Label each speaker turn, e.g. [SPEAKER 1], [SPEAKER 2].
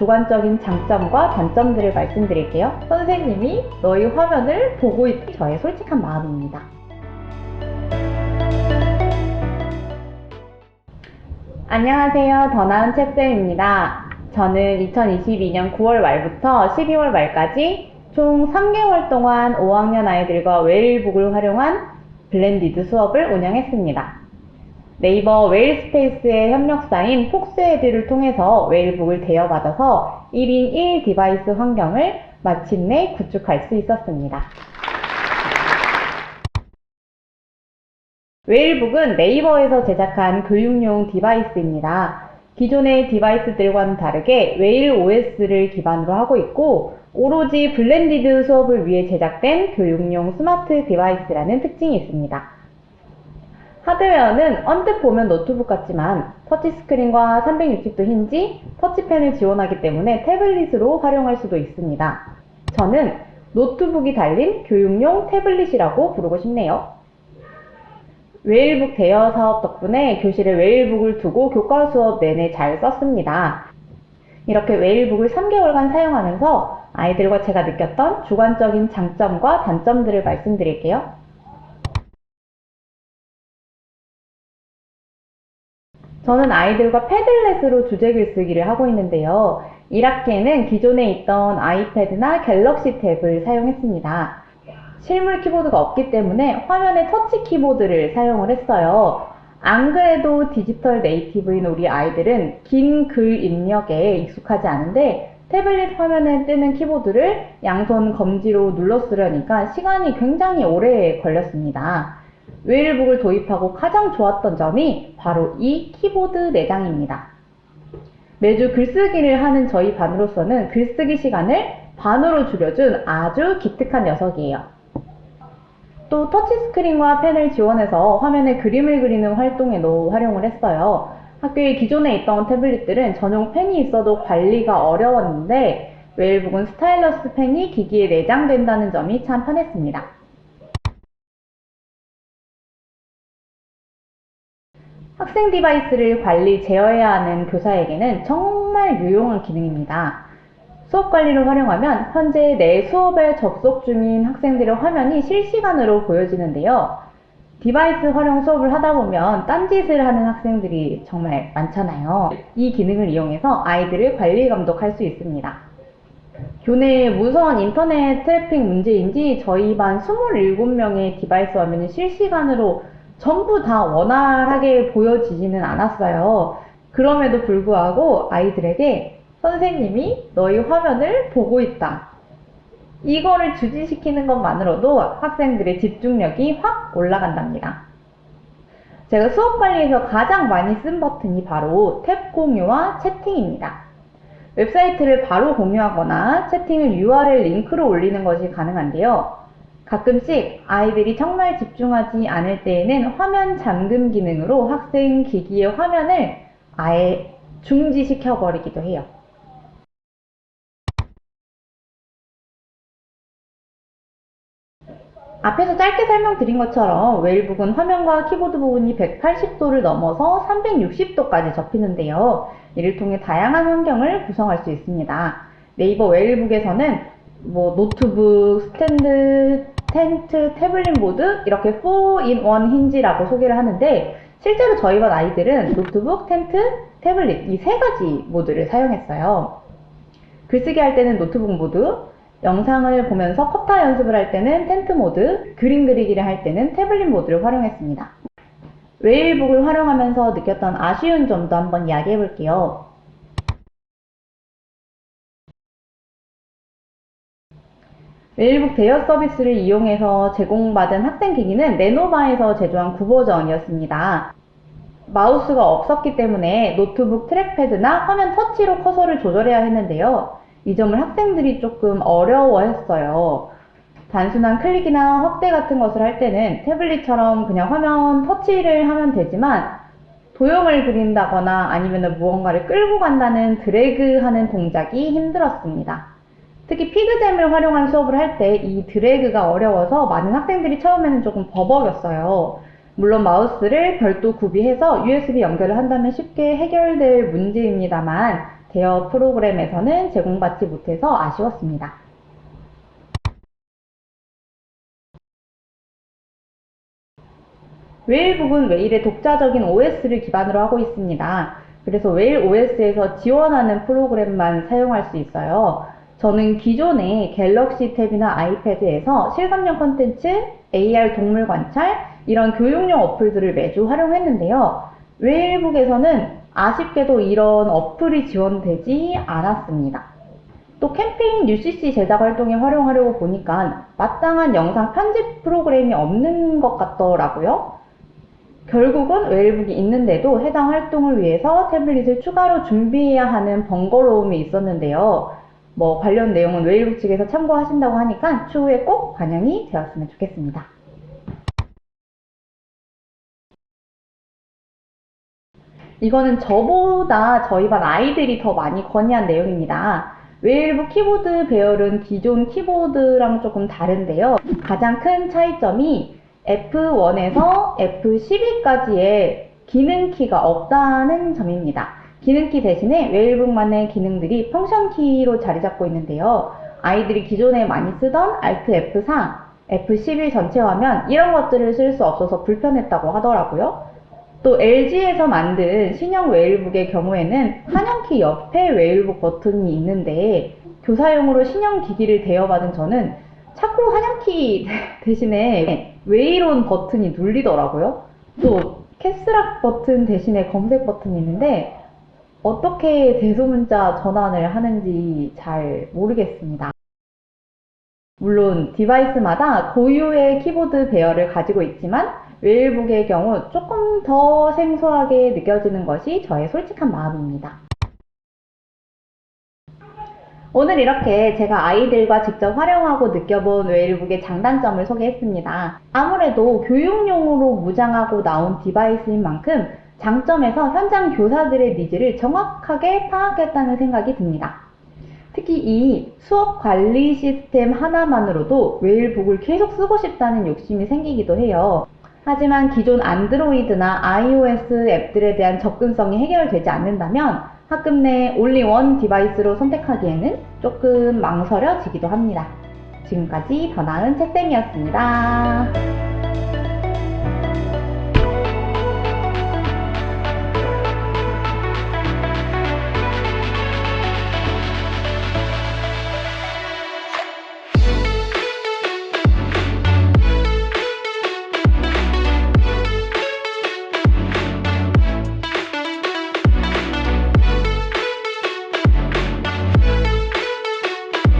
[SPEAKER 1] 주관적인 장점과 단점들을 말씀드릴게요. 선생님이 너희 화면을 보고 있 저의 솔직한 마음입니다. 안녕하세요. 더 나은 책쌤입니다. 저는 2022년 9월 말부터 12월 말까지 총 3개월 동안 5학년 아이들과 웨일북을 활용한 블렌디드 수업을 운영했습니다. 네이버 웨일 스페이스의 협력사인 폭스에듀를 통해서 웨일북을 대여받아서 1인 1 디바이스 환경을 마침내 구축할 수 있었습니다. 웨일북은 네이버에서 제작한 교육용 디바이스입니다. 기존의 디바이스들과는 다르게 웨일 OS를 기반으로 하고 있고 오로지 블렌디드 수업을 위해 제작된 교육용 스마트 디바이스라는 특징이 있습니다. 하드웨어는 언뜻 보면 노트북 같지만 터치스크린과 360도 힌지, 터치펜을 지원하기 때문에 태블릿으로 활용할 수도 있습니다. 저는 노트북이 달린 교육용 태블릿이라고 부르고 싶네요. 웨일북 대여 사업 덕분에 교실에 웨일북을 두고 교과 수업 내내 잘 썼습니다. 이렇게 웨일북을 3개월간 사용하면서 아이들과 제가 느꼈던 주관적인 장점과 단점들을 말씀드릴게요. 저는 아이들과 패들렛으로 주제 글쓰기를 하고 있는데요. 1학기에는 기존에 있던 아이패드나 갤럭시 탭을 사용했습니다. 실물 키보드가 없기 때문에 화면에 터치 키보드를 사용을 했어요. 안 그래도 디지털 네이티브인 우리 아이들은 긴 글 입력에 익숙하지 않은데 태블릿 화면에 뜨는 키보드를 양손 검지로 눌러 쓰려니까 시간이 굉장히 오래 걸렸습니다. 웨일북을 도입하고 가장 좋았던 점이 바로 이 키보드 내장입니다. 매주 글쓰기를 하는 저희 반으로서는 글쓰기 시간을 반으로 줄여준 아주 기특한 녀석이에요. 또 터치스크린과 펜을 지원해서 화면에 그림을 그리는 활동에도 활용을 했어요. 학교에 기존에 있던 태블릿들은 전용 펜이 있어도 관리가 어려웠는데 웨일북은 스타일러스 펜이 기기에 내장된다는 점이 참 편했습니다. 학생 디바이스를 관리, 제어해야 하는 교사에게는 정말 유용한 기능입니다. 수업 관리를 활용하면 현재 내 수업에 접속 중인 학생들의 화면이 실시간으로 보여지는데요. 디바이스 활용 수업을 하다 보면 딴짓을 하는 학생들이 정말 많잖아요. 이 기능을 이용해서 아이들을 관리 감독할 수 있습니다. 교내에 무서운 인터넷 트래픽 문제인지 저희 반 27명의 디바이스 화면이 실시간으로 전부 다 원활하게 보여지지는 않았어요. 그럼에도 불구하고 아이들에게 선생님이 너희 화면을 보고 있다. 이거를 주지시키는 것만으로도 학생들의 집중력이 확 올라간답니다. 제가 수업 관리에서 가장 많이 쓴 버튼이 바로 탭 공유와 채팅입니다. 웹사이트를 바로 공유하거나 채팅을 URL 링크로 올리는 것이 가능한데요. 가끔씩 아이들이 정말 집중하지 않을 때에는 화면 잠금 기능으로 학생 기기의 화면을 아예 중지시켜 버리기도 해요. 앞에서 짧게 설명드린 것처럼 웨일북은 화면과 키보드 부분이 180도를 넘어서 360도까지 접히는데요. 이를 통해 다양한 환경을 구성할 수 있습니다. 네이버 웨일북에서는 뭐 노트북, 스탠드, 텐트, 태블릿 모드 이렇게 4in1 힌지라고 소개를 하는데 실제로 저희 반 아이들은 노트북, 텐트, 태블릿 이 세 가지 모드를 사용했어요. 글쓰기 할 때는 노트북 모드, 영상을 보면서 컵타 연습을 할 때는 텐트 모드, 그림 그리기를 할 때는 태블릿 모드를 활용했습니다. 웨일북을 활용하면서 느꼈던 아쉬운 점도 한번 이야기해 볼게요. 웨일북 대여 서비스를 이용해서 제공받은 학생 기기는 레노바에서 제조한 9버전이었습니다. 마우스가 없었기 때문에 노트북 트랙패드나 화면 터치로 커서를 조절해야 했는데요. 이 점을 학생들이 조금 어려워했어요. 단순한 클릭이나 확대 같은 것을 할 때는 태블릿처럼 그냥 화면 터치를 하면 되지만 도형을 그린다거나 아니면 무언가를 끌고 간다는 드래그 하는 동작이 힘들었습니다. 특히 피그잼을 활용한 수업을 할 때 이 드래그가 어려워서 많은 학생들이 처음에는 조금 버벅였어요. 물론 마우스를 별도 구비해서 USB 연결을 한다면 쉽게 해결될 문제입니다만 대여 프로그램에서는 제공받지 못해서 아쉬웠습니다. 웨일북은 웨일의 독자적인 OS를 기반으로 하고 있습니다. 그래서 웨일 OS에서 지원하는 프로그램만 사용할 수 있어요. 저는 기존의 갤럭시 탭이나 아이패드에서 실감형 컨텐츠, AR 동물 관찰, 이런 교육용 어플들을 매주 활용했는데요. 웨일북에서는 아쉽게도 이런 어플이 지원되지 않았습니다. 또 캠페인 UCC 제작 활동에 활용하려고 보니까 마땅한 영상 편집 프로그램이 없는 것 같더라고요. 결국은 웨일북이 있는데도 해당 활동을 위해서 태블릿을 추가로 준비해야 하는 번거로움이 있었는데요. 뭐 관련 내용은 웨일북 측에서 참고하신다고 하니까 추후에 꼭 반영이 되었으면 좋겠습니다. 이거는 저보다 저희 반 아이들이 더 많이 건의한 내용입니다. 웨일북 키보드 배열은 기존 키보드랑 조금 다른데요. 가장 큰 차이점이 F1에서 F12까지의 기능키가 없다는 점입니다. 기능키 대신에 웨일북만의 기능들이 펑션키로 자리 잡고 있는데요. 아이들이 기존에 많이 쓰던 Alt F4, F11 전체 화면 이런 것들을 쓸 수 없어서 불편했다고 하더라고요. 또 LG에서 만든 신형 웨일북의 경우에는 한영키 옆에 웨일북 버튼이 있는데 교사용으로 신형 기기를 대여받은 저는 자꾸 한영키 대신에 웨이론 버튼이 눌리더라고요. 또 캡스락 버튼 대신에 검색 버튼이 있는데 어떻게 대소문자 전환을 하는지 잘 모르겠습니다. 물론 디바이스마다 고유의 키보드 배열을 가지고 있지만 웨일북의 경우 조금 더 생소하게 느껴지는 것이 저의 솔직한 마음입니다. 오늘 이렇게 제가 아이들과 직접 활용하고 느껴본 웨일북의 장단점을 소개했습니다. 아무래도 교육용으로 무장하고 나온 디바이스인 만큼 장점에서 현장 교사들의 니즈를 정확하게 파악했다는 생각이 듭니다. 특히 이 수업 관리 시스템 하나만으로도 웨일북을 계속 쓰고 싶다는 욕심이 생기기도 해요. 하지만 기존 안드로이드나 iOS 앱들에 대한 접근성이 해결되지 않는다면 학급 내 올리원 디바이스로 선택하기에는 조금 망설여지기도 합니다. 지금까지 더 나은 채쌤이었습니다.